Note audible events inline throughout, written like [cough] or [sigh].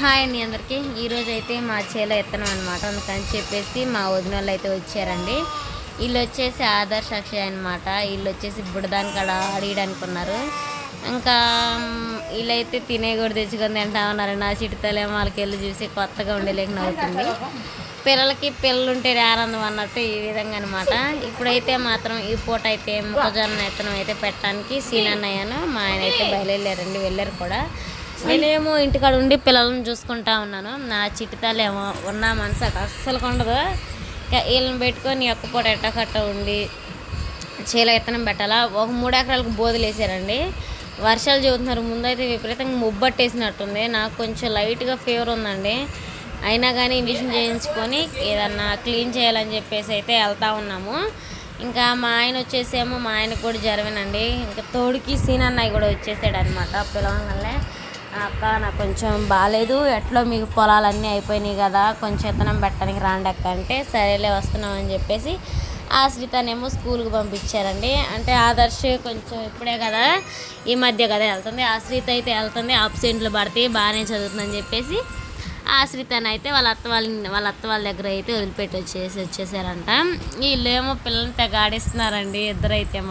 Hi అండి అందరికీ. ఈరోజు అయితే మా చేలో ఎత్తనం అనమాట అందుకని చెప్పేసి మా వదిన వాళ్ళు అయితే వచ్చారండి. వీళ్ళు వచ్చేసి ఆదర్శ అక్షయ్ అనమాట వీళ్ళు వచ్చేసి బుడదాని కాడ అడిగడానికి ఉన్నారు ఇంకా వీళ్ళైతే తినే కూడా తెచ్చుకొని తింటా ఉన్నారు నా చిట్టుతలేమో వాళ్ళకి వెళ్ళి చూసి కొత్తగా ఉండేలేక నవ్వుతుంది. పిల్లలకి పిల్లలు ఉంటే ఆనందం అన్నట్టు ఈ విధంగా అనమాట ఇప్పుడైతే మాత్రం ఈ పూట అయితే మొక్కజొన్న ఎత్తనం అయితే పెట్టడానికి సీనన్నయ్యను మా ఆయన అయితే బయలుదేరారండి వెళ్ళారు కూడా. నేనేమో ఇంటికాడ ఉండి పిల్లలను చూసుకుంటా ఉన్నాను. నా చిట్టుతాలేమో ఉన్న మనసు అస్సలు ఉండదు వీళ్ళని పెట్టుకొని ఒక్క పూట ఎట్టకట్ట ఉండి చేల ఎత్తనం పెట్టాలా? ఒక మూడు ఎకరాలకు బోధులు వేసారండి. వర్షాలు చదువుతున్నారు ముందైతే విపరీతంగా ముబ్బట్టేసినట్టుంది. నాకు కొంచెం లైట్గా ఫీవర్ ఉందండి. అయినా కానీ ఇంజక్షన్ చేయించుకొని ఏదన్నా క్లీన్ చేయాలని చెప్పేసి అయితే వెళ్తా ఉన్నాము. ఇంకా మా ఆయన వచ్చేసేమో మా ఆయనకు కూడా జరవనండి ఇంకా తోడుకి సీన్ అన్నయ్య కూడా వచ్చేసాడు అనమాట పిలవగానే. అక్క నాకు కొంచెం బాగాలేదు ఎట్లో మీకు పొలాలన్నీ అయిపోయినాయి కదా కొంచెం ఇతనం పెట్టడానికి రాండి అక్క అంటే సరేలే వస్తున్నాం అని చెప్పేసి ఆశ్రితనేమో స్కూల్కి పంపించారండి. అంటే ఆదర్శ్ కొంచెం ఇప్పుడే కదా ఈ మధ్య కదా వెళ్తుంది. ఆశ్రిత అయితే వెళ్తుంది ఆబ్సెంట్లు పడితే బాగానే చదువుతుందని చెప్పేసి ఆశ్రితను అయితే వాళ్ళ అత్త వాళ్ళ వాళ్ళ అత్త వాళ్ళ దగ్గర అయితే వదిలిపెట్టి వచ్చేసి వచ్చేసారంట. వీళ్ళేమో పిల్లల్ని తెగ ఆడిస్తున్నారండి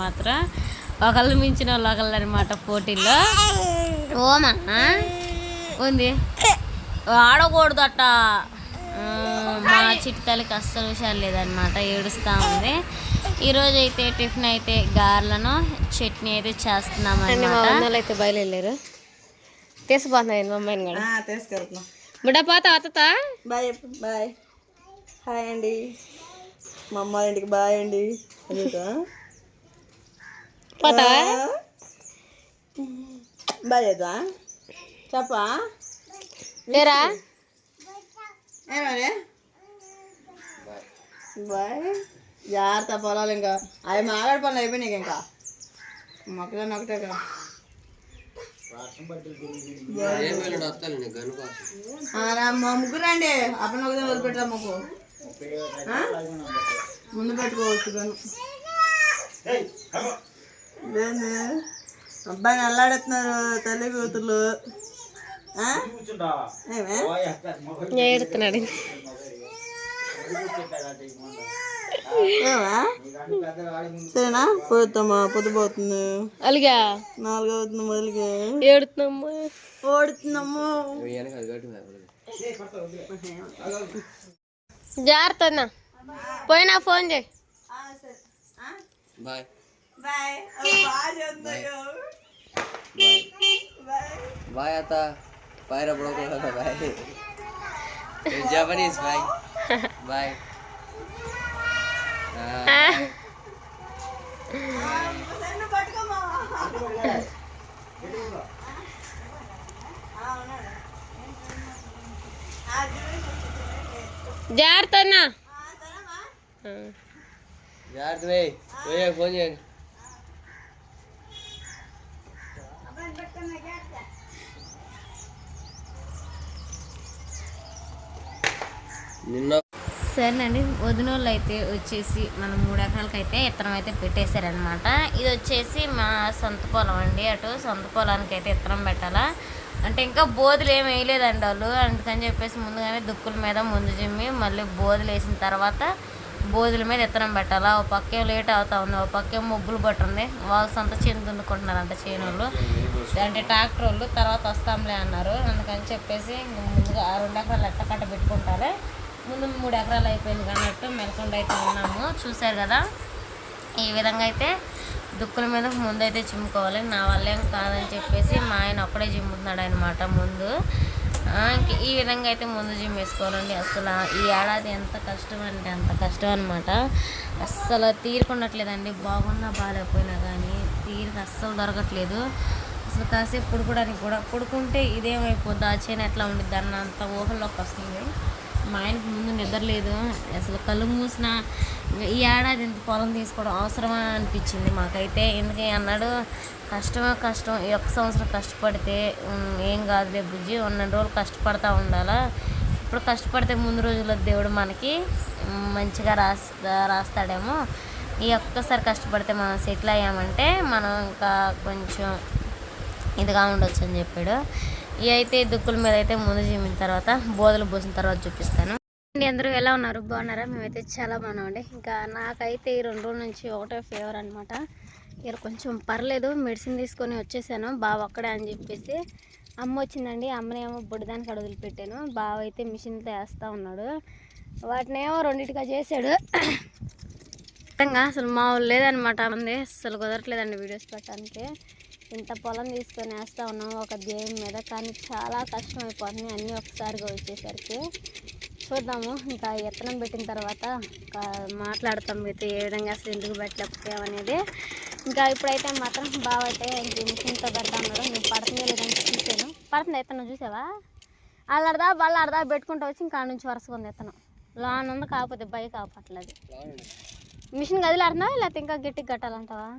మాత్రం. ఒకళ్ళు మించిన వాళ్ళు ఒకళ్ళు అనమాట పోటీల్లో. ఓమా ఉంది. ఆడకూడదట. మా చిట్టాలకి అస్సలు హుషారు లేదనమాట ఏడుస్తూ ఉంది. ఈరోజు అయితే టిఫిన్ అయితే గారెలను చట్నీ అయితే చేస్తున్నాం అన్నమాట అయితే బయలుదేరారు. తీసుకుపోతున్నాయి మా అమ్మాయిని కూడా? తీసుకెళ్తున్నాం. బుడ్డపాత అత్తత? Bye bye. హాయ్ అండి. మా అమ్మ ఇంటికి బాయ్ అండి. పోతావా? బాయ్ చేద్దా చెప్పా లేరా బాయ్ జాగ్రత్త పొలాలు ఇంకా అవి మాగాడి పనులు అయిపోయినాయి ఇంకా మొక్కజొన్న ఒకటే కదా ముగ్గురు రండి అప్పుడు ఒకదే వదిలిపెట్టా మాకు? ముందు పెట్టుకోవచ్చు గను ఇదేంది? అబ్బాయిని అల్లాడుతున్నారు తల్లి ఏడుతున్నాడు. ఏమా? సరేనా? పోతామా? పొద్దుపోతుంది అలిగా? నాలుగు అవుతుంది మొదలుగా ఏడుతున్నామ్మా? ఓడుతుందమ్మో. జాగ్రత్త పోయినా ఫోన్ చేయి. బాయ్. బాయ్ బాయ్ అత్త బాయ్ రా bro bye Japanese bye bye జాగ్రత్త అన్న. జాగ్రత్త పోయే ఫోన్ చేయండి నిన్న సరేనండి వదినోళ్ళు అయితే వచ్చేసి మనం మూడు ఎకరాలకి అయితే ఇత్తనం అయితే పెట్టేశారనమాట ఇది వచ్చేసి మా సొంత పొలం అండి అటు సొంత పొలానికి అయితే ఇత్తనం పెట్టాలా. అంటే ఇంకా బోధులు ఏమి వేయలేదండి వాళ్ళు. అందుకని చెప్పేసి ముందుగానే దుక్కుల మీద ముందు జిమ్మి మళ్ళీ బోధులు వేసిన తర్వాత బోధుల మీద ఇత్తనం పెట్టాలా? ఓ పక్కే లేట్ అవుతా ఉంది. ఓ పక్కే ముగ్గులు పట్టుంది. వాళ్ళు సొంత చేను అంత చేను వాళ్ళు అంటే ట్రాక్టర్ వాళ్ళు తర్వాత వస్తాంలే అన్నారు. అందుకని చెప్పేసి ముందుగా ఆ రెండు ఎకరాలు ఎట్ట కట్ట పెట్టుకుంటారే? ముందు మూడు ఎకరాలు అయిపోయింది అన్నట్టు మెలకొండ అయితే ఉన్నాము. చూశారు కదా? ఈ విధంగా అయితే దుక్కుల మీద ముందు అయితే చిమ్ముకోవాలి. నా వల్ల ఏం కాదని చెప్పేసి మా ఆయన ఒక్కడే చిమ్ముతున్నాడు అనమాట ముందు. ఈ విధంగా అయితే ముందు జిమ్ వేసుకోవాలండి. అసలు ఈ ఏడాది ఎంత కష్టం అంటే అంత కష్టం అనమాట అస్సలు తీరుకుండట్లేదండి బాగున్నా బాగాలేకపోయినా కానీ తీరిక అస్సలు దొరకట్లేదు. అసలు కాసేపు పుడుకోవడానికి కూడా పుడుకుంటే ఇదేమైపోద్ది? ఆ చేను ఎట్లా ఉండిద్ది? అన్న అంత ఊహల్లోకి వస్తుంది. మా ఆయనకు ముందు నిద్ర లేదు. అసలు కళ్ళు మూసిన ఈ ఏడాది ఇంత పొలం తీసుకోవడం అవసరమా అనిపించింది మాకైతే. ఎందుకే అన్నాడు కష్టమే కష్టం. ఈ ఒక్క సంవత్సరం కష్టపడితే ఏం కాదులే బుజ్జి ఉన్న రోజులు కష్టపడతా ఉండాలా. ఇప్పుడు కష్టపడితే ముందు రోజుల్లో దేవుడు మనకి మంచిగా రాస్తా రాస్తాడేమో. ఈ ఒక్కసారి కష్టపడితే మనం సెటిల్ అయ్యామంటే మనం ఇంకా కొంచెం ఇదిగా ఉండొచ్చు అని చెప్పాడు. ఇవి అయితే దుక్కుల మీద అయితే ముందు చిమ్మిన తర్వాత బోధలు పోసిన తర్వాత చూపిస్తాను. అండి అందరూ ఎలా ఉన్నారు? బాగున్నారా? మేమైతే చాలా బాగున్నామండి. ఇంకా నాకైతే ఈ రెండు రోజుల నుంచి ఒకటే ఫీవర్ అనమాట ఇక్కడ కొంచెం పర్లేదు మెడిసిన్ తీసుకొని వచ్చేసాను. బావ ఒక్కడే అని చెప్పేసి అమ్మ వచ్చిందండి. అమ్మనేమో బుడ్డదానికి అక్కడ వదిలిపెట్టాను బావ అయితే మిషన్తో వేస్తూ ఉన్నాడు. వాటినేమో రెండింటిగా చేశాడు. నిజంగా [coughs] అసలు మామూలు లేదనమాట అంది అసలు కుదరట్లేదండి వీడియోస్ పెట్టడానికి. ఇంత పొలం తీసుకొని వేస్తూ ఉన్నాం ఒక ధ్యేయం మీద కానీ చాలా కష్టం అయిపోతుంది అన్నీ ఒకసారిగా వచ్చేసరికి చూద్దాము. ఇంకా ఎత్తనం పెట్టిన తర్వాత మాట్లాడతాం అయితే ఏ విధంగా అసలు ఎందుకు పెట్టలేకపోయామనేది ఇంకా ఇప్పుడైతే మాత్రం బాగా అయితే ఇంక మిషన్తో పెడతా ఉన్నాడు నేను పడుతుందో లేదని చూసాను పడుతుంది ఎత్తనం చూసావా? అల్లడదా బళ్ళాడదా పెట్టుకుంటూ వచ్చి ఇంకా నుంచి వరుసగా ఉంది ఎత్తనం. లోన్ ఉంది కాకపోతే బైక్ ఆపట్లేదు. మిషన్ కదిలాడుతున్నావా లేకపోతే ఇంకా గట్టిగా కట్టాలంటావా?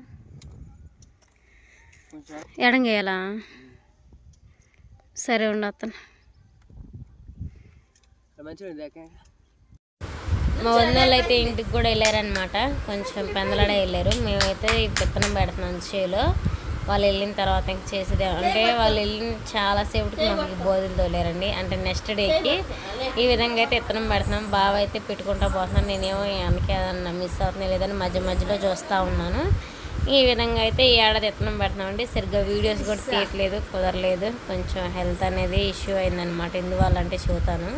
ఎడంగేయాలా? సరే ఉండు అతను మా వదిన వాళ్ళు అయితే ఇంటికి కూడా వెళ్ళారనమాట కొంచెం పెందలాడే వెళ్ళారు. మేమైతే విత్తనం పెడుతున్నాం చేలో వాళ్ళు వెళ్ళిన తర్వాత ఇంక చేసేది. అంటే వాళ్ళు వెళ్ళిన చాలాసేపటికి మాకు బోధులు తోలేరండి. అంటే నెక్స్ట్ డేకి ఈ విధంగా అయితే విత్తనం పెడుతున్నాం. బావ అయితే పెట్టుకుంటా పోతున్నాను నేనేమో అందుకే ఏదన్నా మిస్ అవుతున్నాయి లేదని మధ్య మధ్యలో చూస్తూ ఉన్నాను. ఈ విధంగా అయితే ఈ ఏడాది విత్తనం పెడుతున్నామండి. సరిగ్గా వీడియోస్ కూడా తీయట్లేదు కుదరలేదు. కొంచెం హెల్త్ అనేది ఇష్యూ అయిందనమాట ఎందువల్ల అంటే చూతాను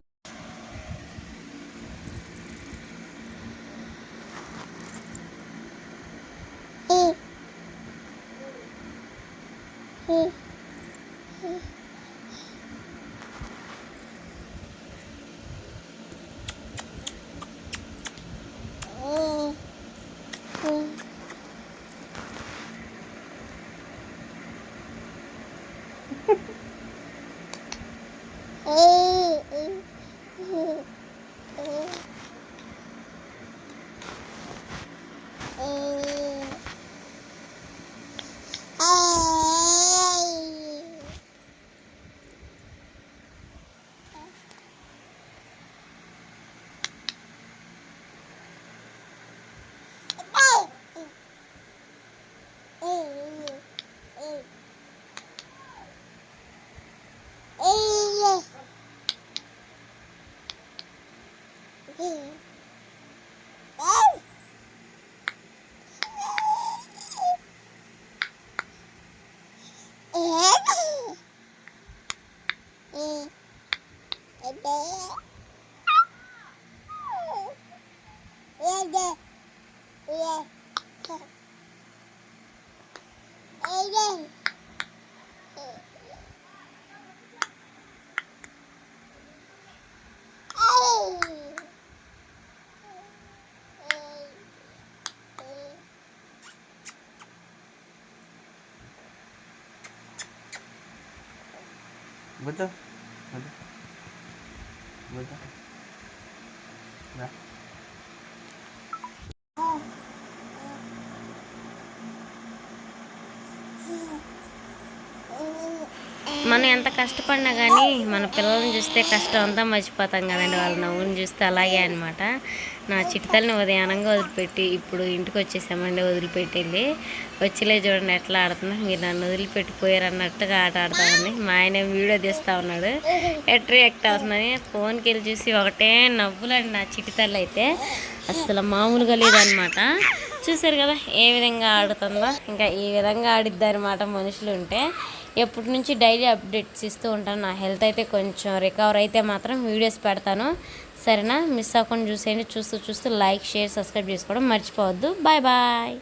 vứt ra vứt ra vứt ra మనం ఎంత కష్టపడినా కానీ మన పిల్లల్ని చూస్తే కష్టం అంతా మర్చిపోతాం కదండి. వాళ్ళ నవ్వుని చూస్తే అలాగే అనమాట నా చిటితల్ని ఉదయానంగా వదిలిపెట్టి ఇప్పుడు ఇంటికి వచ్చేసామండి వదిలిపెట్టింది వచ్చిలే చూడండి ఎట్లా ఆడుతున్నా మీరు నన్ను వదిలిపెట్టిపోయారు అన్నట్టుగా ఆట ఆడతామని మా ఆయన వీడియో తీస్తూ ఉన్నాడు. ఎట్రీ రియాక్ట్ అవుతుందని ఫోన్కి వెళ్ళి చూసి ఒకటే నవ్వులండి నా చిటితల్లి అయితే. అసలు మామూలుగా లేదనమాట చూసారు కదా ఏ విధంగా ఆడుతుందో. ఇంకా ఈ విధంగా ఆడిద్దనమాట మనుషులు ఉంటే ఎప్పటి నుంచి డైలీ అప్డేట్స్ ఇస్తూ ఉంటాను. నా హెల్త్ అయితే కొంచెం రికవర్ అయితే మాత్రం వీడియోస్ పెడతాను. సరేనా? మిస్ అవ్వకుండా చూసేయండి. చూస్తూ చూస్తూ లైక్ షేర్ సబ్స్క్రైబ్ చేసుకోవడం మర్చిపోవద్దు. Bye bye.